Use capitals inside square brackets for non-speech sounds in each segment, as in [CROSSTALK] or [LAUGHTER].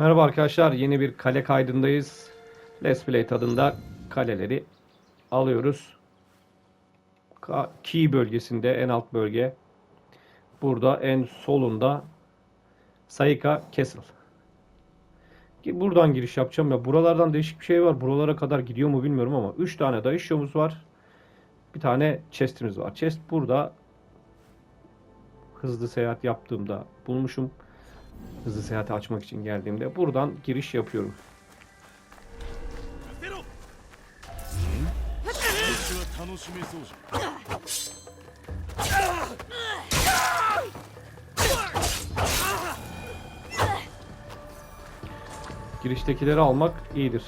Merhaba arkadaşlar, yeni bir kale kaydındayız. Let's Play tadında kaleleri alıyoruz. Key bölgesinde, en alt bölge. Burada en solunda Sayika Castle. Buradan giriş yapacağım ya. Buralardan değişik bir şey var. Buralara kadar gidiyor mu bilmiyorum ama 3 tane dayışyomuz var. Bir tane chest'imiz var. Chest burada hızlı seyahat yaptığımda bulmuşum. Hızlı seyahati açmak için geldiğimde buradan giriş yapıyorum. Giriştekileri almak iyidir.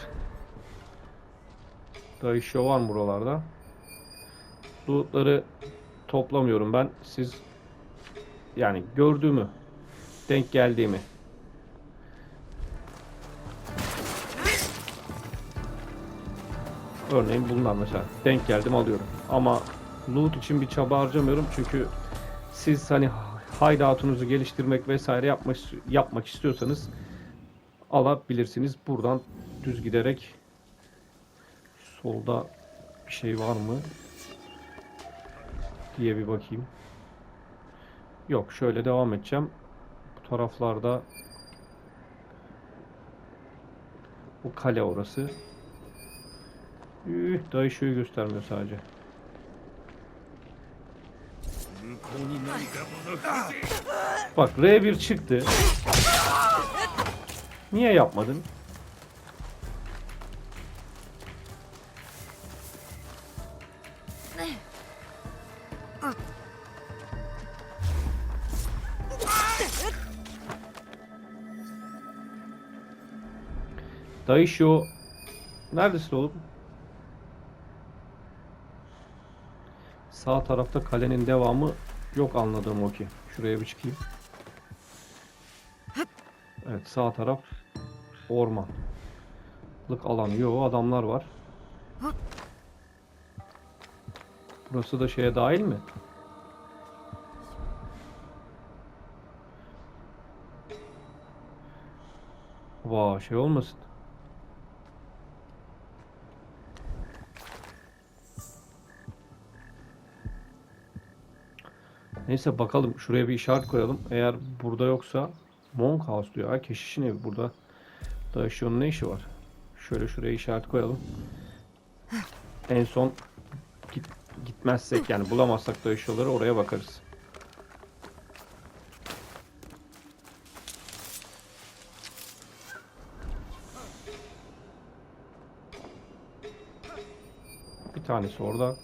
Daha iş var mı buralarda? Lootları toplamıyorum ben. Siz yani gördüğümü denk geldiğimi. Örneğin bundan mesela denk geldim alıyorum. Ama loot için bir çaba harcamıyorum çünkü siz hani hideout'unuzu geliştirmek vesaire yapmak yapmak istiyorsanız alabilirsiniz. Buradan düz giderek solda bir şey var mı diye bir bakayım. Yok şöyle devam edeceğim taraflarda bu kale orası. Üh, daha ışığı göstermiyor sadece. Bak R1 çıktı. Niye yapmadın? Şu Neredesin oğlum? Sağ tarafta kalenin devamı yok anladığım o ki. Şuraya bir çıkayım. Evet sağ taraf ormanlık alan. Yo adamlar var. Burası da şeye dahil mi? Vay şey olmasın. Neyse bakalım şuraya bir işaret koyalım. Eğer burada yoksa Monk House diyor. Ha keşişin evi burada. Daşion'un ne işi var? Şöyle şuraya işaret koyalım. En son git, gitmezsek yani bulamazsak Daşio'ları oraya bakarız. Bir tanesi orada.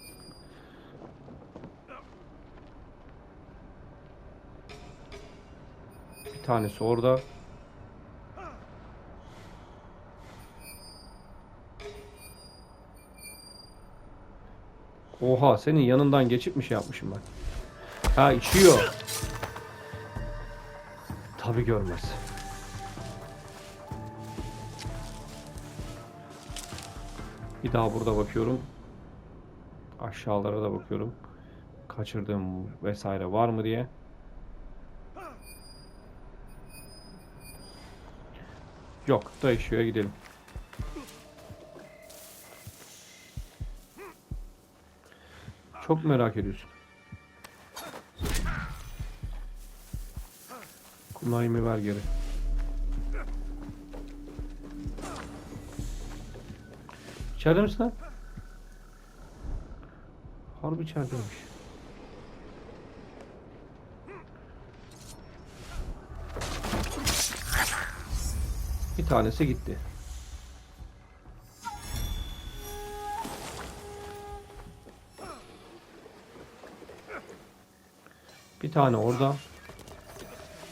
Tanesi orada. Oha senin yanından geçip mi şey yapmışım ben? Ha içiyor. Tabi görmez. Bir daha burada bakıyorum. Aşağılara da bakıyorum. Kaçırdığım vesaire var mı diye. Yok, Daişio'ya gidelim. Çok merak ediyorsun. Kunayımı ver geri. İçeride misin lan? Harbi içerideymiş. Bir tanesi gitti. Bir tane orada.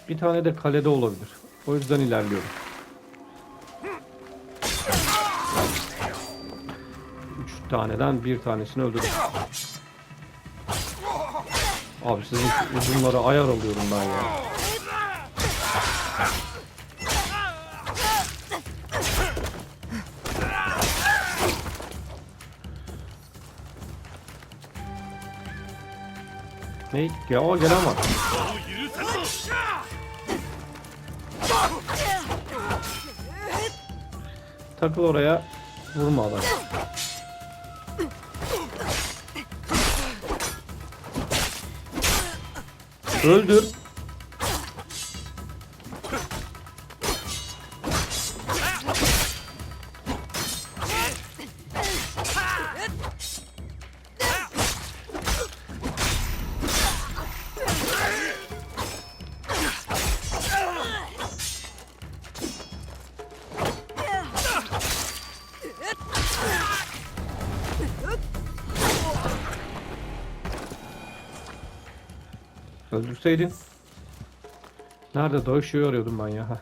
Bir tane de kalede olabilir. O yüzden ilerliyorum. Üç taneden bir tanesini öldürdüm. Abi sizin uzunlara ayar alıyorum ben ya. Ne? Ya o gel ama. Takıl oraya. Vurma adam. Öldür. Öldürseydin. Nerede dövüşüyor arıyordum ben ya. Heh.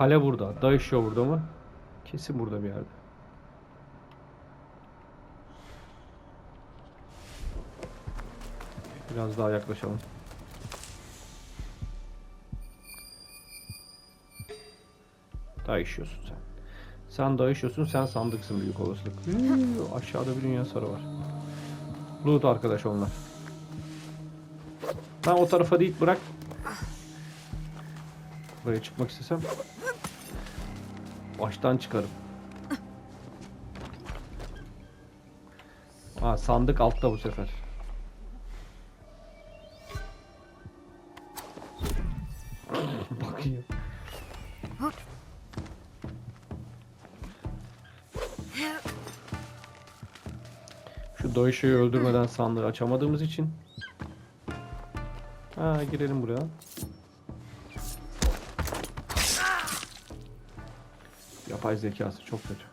Kale burada. Dayışıyor burada mı? Kesin burada bir yerde. Biraz daha yaklaşalım. Dayışıyorsun sen. Sen dayışıyorsun, sen sandıksın büyük olasılık. Huu, aşağıda bir dünya sarı var. Loot arkadaş onlar. Ben o tarafa değil bırak. Buraya çıkmak istesem baştan çıkarım. Ha sandık altta bu sefer. [LAUGHS] Bakıyor. Şu Doyşe'yi öldürmeden sandığı açamadığımız için. Ha girelim buraya. Yapay zekası çok kötü.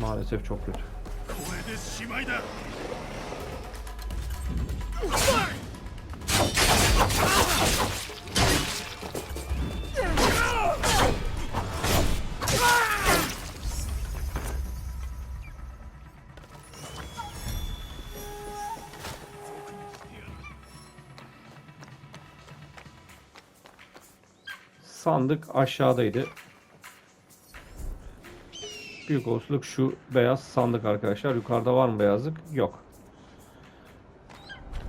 Maalesef çok kötü. Sandık aşağıdaydı. Büyük olasılık şu beyaz sandık arkadaşlar. Yukarıda var mı beyazlık? Yok.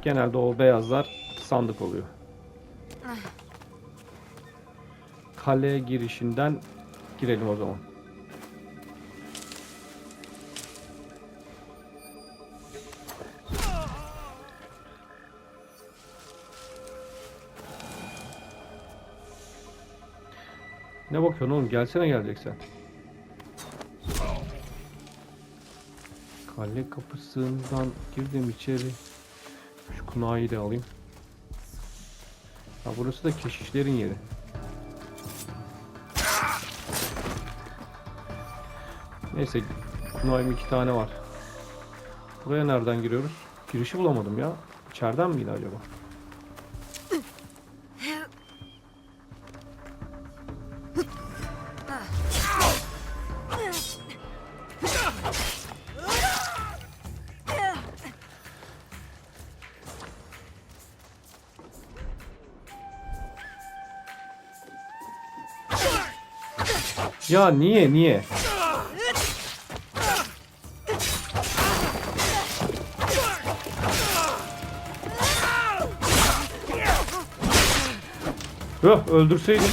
Genelde o beyazlar sandık oluyor. Kale girişinden girelim o zaman. Ne bakıyorsun oğlum? Gelsene geleceksen. Kale kapısından girdim içeri. Şu kunayı da alayım. Ha burası da keşişlerin yeri. Neyse kunayım iki tane var. Buraya nereden giriyoruz? Girişi bulamadım ya. İçeriden miydi acaba? Ya niye niye? Öh öldürseydin.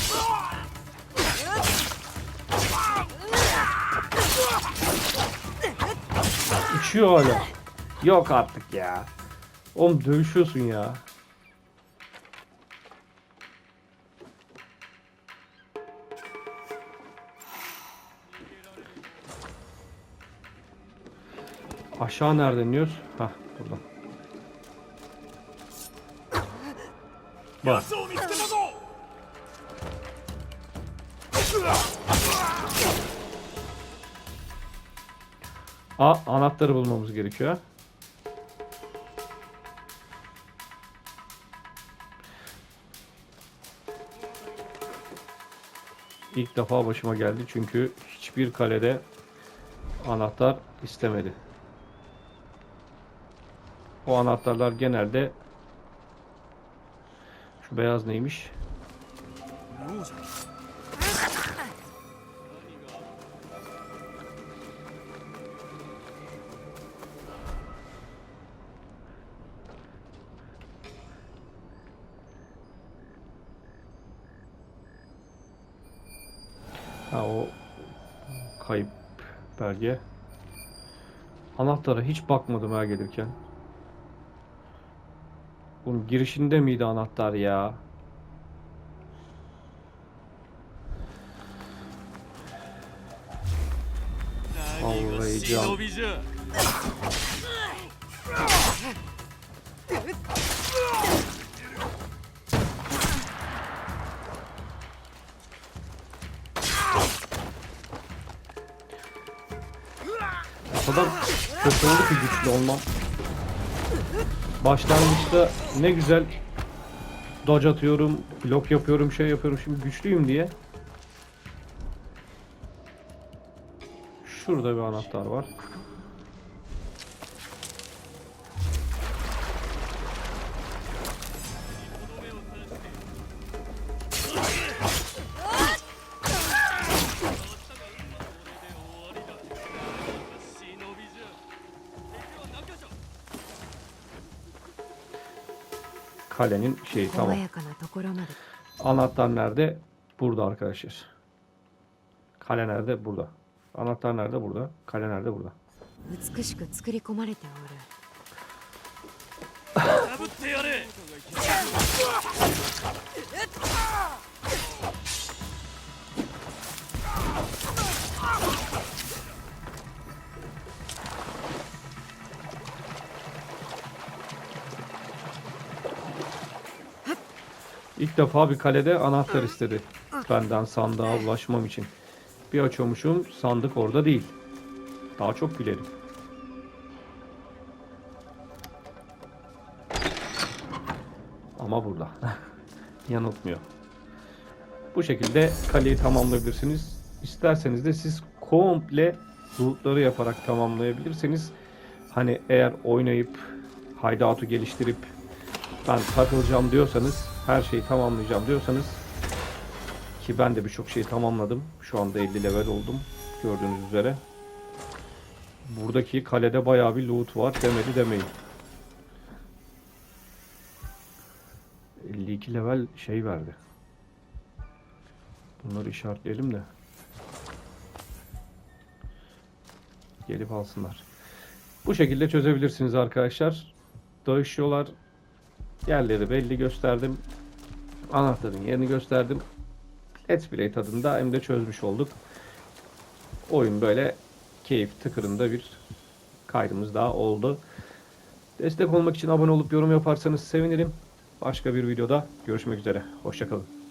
Uçuyor hala. Yok artık ya. Oğlum dövüşüyorsun ya. Aşağı nereden iniyoruz? Hah buradan. Bak. A anahtarı bulmamız gerekiyor. İlk defa başıma geldi çünkü hiçbir kalede anahtar istemedi. O anahtarlar genelde şu beyaz neymiş? Ha o kayıp belge. Anahtara hiç bakmadım ha gelirken. Oğlum girişinde miydi anahtar ya? Kavrayacağım. O kadar kötü oldu ki güçlü olmam. Başlangıçta ne güzel dodge atıyorum, blok yapıyorum, şey yapıyorum. Şimdi güçlüyüm diye. Şurada bir anahtar var. kalenin şeyi tamam. Anahtar nerede? Burada arkadaşlar. Kale nerede? Burada. Anahtar nerede? Burada. Kale nerede? Burada. İlk defa bir kalede anahtar istedi. Benden sandığa ulaşmam için. Bir açıyormuşum sandık orada değil. Daha çok gülerim. Ama burada. [LAUGHS] Yanıltmıyor. Bu şekilde kaleyi tamamlayabilirsiniz. İsterseniz de siz komple lootları yaparak tamamlayabilirsiniz. Hani eğer oynayıp hideout'u geliştirip ben takılacağım diyorsanız, her şeyi tamamlayacağım diyorsanız ki ben de birçok şeyi tamamladım. Şu anda 50 level oldum gördüğünüz üzere. Buradaki kalede bayağı bir loot var demedi demeyin. 52 level şey verdi. Bunları işaretleyelim de. Gelip alsınlar. Bu şekilde çözebilirsiniz arkadaşlar. Dağışıyorlar. Yerleri belli gösterdim. Anahtarın yerini gösterdim. Let's Play tadında hem de çözmüş olduk. Oyun böyle keyif tıkırında bir kaydımız daha oldu. Destek olmak için abone olup yorum yaparsanız sevinirim. Başka bir videoda görüşmek üzere. Hoşçakalın.